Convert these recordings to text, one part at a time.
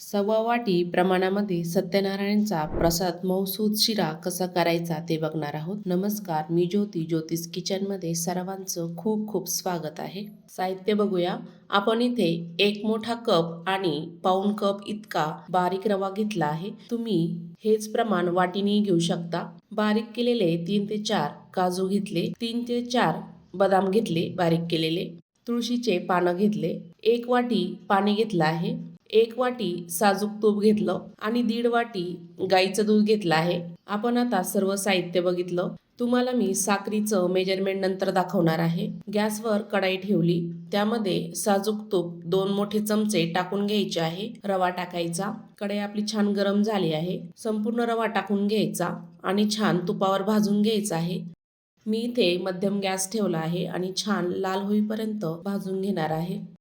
सव्वा वाटी प्रमाणामध्ये सत्यनारायणचा प्रसाद मौसूद शिरा कसा करायचा ते बघणार आहोत. नमस्कार मी ज्योती ज्योतिष किचनमध्ये सर्वांचं खूप खूप स्वागत आहे. साहित्य बघूया. आपण इथे एक मोठा कप आणि पाऊण कप इतका बारीक रवा घेतला आहे. तुम्ही हेच प्रमाण वाटीने घेऊ शकता. बारीक केलेले तीन ते चार काजू घेतले तीन ते चार बदाम घेतले बारीक केलेले तुळशीचे पानं घेतले एक वाटी पाणी घेतलं आहे. एक वाटी साजूक तूप घेतलं आणि दीड वाटी गाईचं दूध घेतलं आहे. आपण आता सर्व साहित्य बघितलं. तुम्हाला मी साखरीचं मेजरमेंट नंतर दाखवणार आहे. गॅसवर कढाई ठेवली. त्यामध्ये साजूक तूप दोन मोठे चमचे टाकून घ्यायचे आहे. रवा टाकायचा. कढई आपली छान गरम झाली आहे. संपूर्ण रवा टाकून घ्यायचा आणि छान तुपावर भाजून घ्यायचा आहे. मी इथे मध्यम गॅस ठेवला आहे आणि छान लाल होईपर्यंत भाजून घेणार आहे.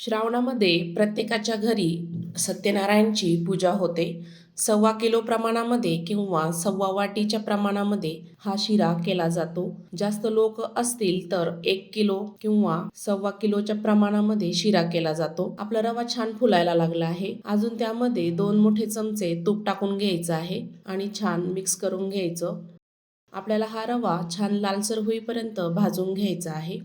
श्रावणामध्ये प्रत्येकाच्या घरी सत्यनारायणची पूजा होते. सव्वा किलो प्रमाणामध्ये किंवा सव्वा वाटीच्या प्रमाणामध्ये हा शिरा केला जातो. जास्त लोक असतील तर एक किलो किंवा सव्वा किलोच्या प्रमाणामध्ये शिरा केला जातो. आपला रवा छान फुलायला लागला आहे. अजून त्यामध्ये दोन मोठे चमचे तूप टाकून घ्यायचं आहे आणि छान मिक्स करून घ्यायचं. आपल्याला हा रवा छान लालसर होईपर्यंत भाजून घ्यायचा आहे.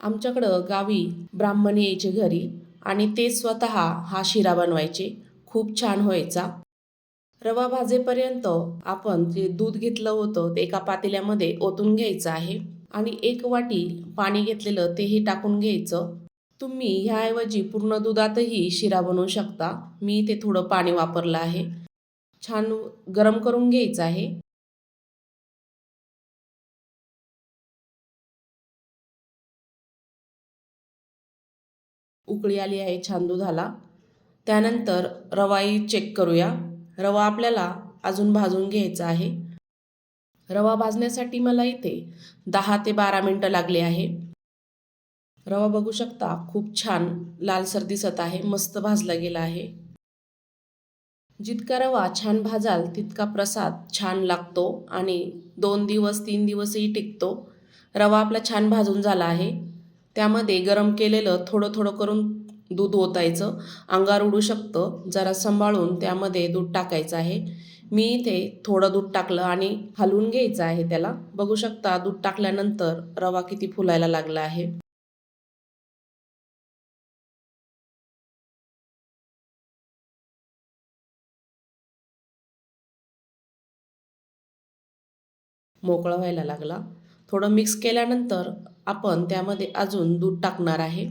आमच्याकडं गावी ब्राह्मण यायचे घरी आणि ते स्वतः हा शिरा बनवायचे. खूप छान व्हायचा. रवा भाजेपर्यंत आपण जे दूध घेतलं होतं ते एका पातेल्यामध्ये ओतून घ्यायचं आहे आणि एक वाटी पाणी घेतलेलं तेही टाकून घ्यायचं. तुम्ही ह्याऐवजी पूर्ण दुधातही शिरा बनवू शकता. मी ते थोडं पाणी वापरलं आहे. छान गरम करून घ्यायचं आहे. उकळी आली आहे छान दुधाला त्यानंतर रवाही चेक करूया. रवा आपल्याला अजून भाजून घ्यायचा आहे. रवा भाजण्यासाठी मला इथे दहा ते बारा मिनटं लागले आहे. रवा बघू शकता खूप छान लालसर दिसत आहे मस्त भाजला गेला आहे. जितका रवा छान भाजाल तितका प्रसाद छान लागतो आणि दोन दिवस तीन दिवसही टिकतो. रवा आपला छान भाजून झाला आहे. त्यामध्ये गरम केलेलं थोडं थोडं करून दूध ओतायचं. अंगार उडू शकतं. जरा सांभाळून त्यामध्ये दूध टाकायचं आहे. मी इथे थोडं दूध टाकलं आणि हलवून घ्यायचं आहे त्याला. बघू शकता दूध टाकल्यानंतर रवा किती फुलायला लागला आहे. मोकळा व्हायला लागला. थोडं मिक्स केल्यानंतर आपण त्यामध्ये अजून दूध टाकणार आहे.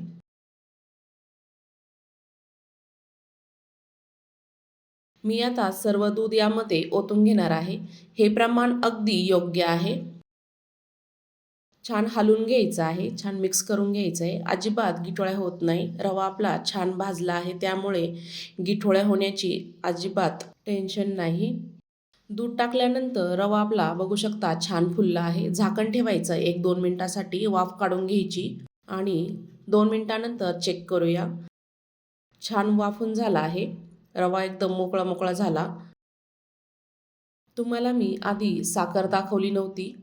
मी आता सर्व दूध यामध्ये ओतून घेणार आहे. हे प्रमाण अगदी योग्य आहे. छान हलून घ्यायचं आहे. छान मिक्स करून घ्यायचं आहे. अजिबात गिठोळ्या होत नाही. रवा आपला छान भाजला आहे. त्यामुळे गिठोळ्या होण्याची अजिबात टेन्शन नाही. दूध टाकल्यानंतर रवा आपला बघू शकता छान फुलला आहे. झाकण ठेवायचं एक दोन मिनटासाठी वाफ काढून घ्यायची. आणि दोन मिनटानंतर चेक करूया. छान वाफून झाला आहे. रवा एकदम मोकळा मोकळा झाला. तुम्हाला मी आधी साखर दाखवली नव्हती.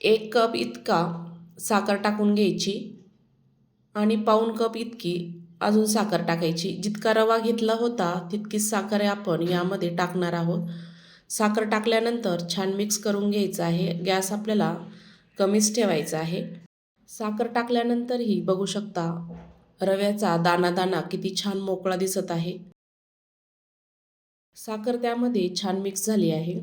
एक कप इतका साखर टाकून घ्यायची. आणि पाऊण कप इतकी अजून साखर टाकायची. जितका रवा घेतला होता तितकीच साखर आपण यामध्ये टाकणार आहोत. साखर टाकल्यानंतर छान मिक्स करून घ्यायचं आहे. गॅस आपल्याला कमीच ठेवायचा आहे. साखर टाकल्यानंतरही बघू शकता रव्याचा दाना दाना किती छान मोकळा दिसत आहे. साखर त्यामध्ये छान मिक्स झाली आहे.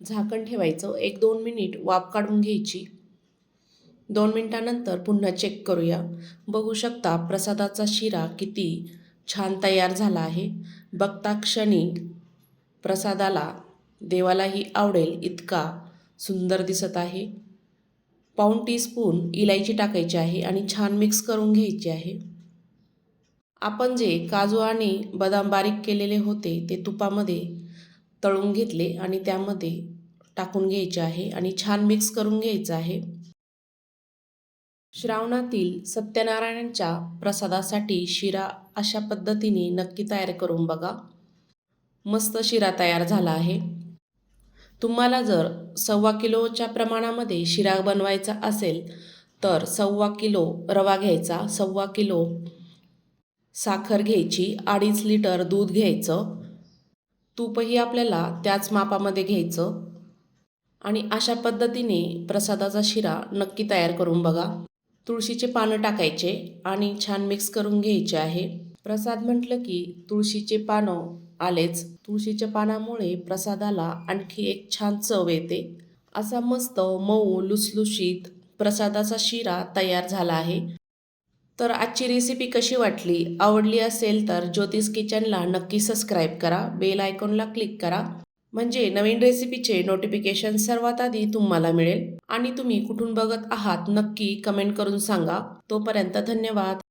झाकण ठेवायचं. एक दोन मिनिट वाफ काढून घ्यायची. दोन मिनटानंतर पुन्हा चेक करूया. बघू शकता प्रसादाचा शिरा किती छान तयार झाला आहे. बघता क्षणी प्रसादाला देवालाही आवडेल इतका सुंदर दिसत आहे. पाऊण टीस्पून इलायची टाकायची आहे आणि छान मिक्स करून घ्यायची आहे. आपण जे काजू आणि बदाम बारीक केलेले होते ते तुपामध्ये तळून घेतले आणि त्यामध्ये टाकून घ्यायचे आहे आणि छान मिक्स करून घ्यायचं आहे. श्रावणातील सत्यनारायणांच्या प्रसादासाठी शिरा अशा पद्धतीने नक्की तयार करून बघा. मस्त शिरा तयार झाला आहे. तुम्हाला जर सव्वा किलोच्या प्रमाणामध्ये शिरा बनवायचा असेल तर सव्वा किलो रवा घ्यायचा सव्वा किलो साखर घ्यायची अडीच लिटर दूध घ्यायचं तूपही आपल्याला त्याच मापामध्ये घ्यायचं आणि अशा पद्धतीने प्रसादाचा शिरा नक्की तयार करून बघा. तुळशीचे पानं टाकायचे आणि छान मिक्स करून घ्यायचे आहे. प्रसाद म्हटलं की तुळशीचे पानं आलेच. तुळशीच्या पानामुळे प्रसादाला आणखी एक छान चव येते. असा मस्त मऊ लुसलुशीत प्रसादाचा शिरा तयार झाला आहे. तर आजची रेसिपी कशी वाटली? आवडली असेल तर ज्योतिष किचनला नक्की सबस्क्राईब करा. बेल आयकॉनला क्लिक करा. म्हणजे नवीन रेसिपीचे नोटिफिकेशन सर्वात आधी तुम्हाला मिळेल. आणि तुम्ही कुठून बघत आहात नक्की कमेंट करून सांगा. तोपर्यंत धन्यवाद.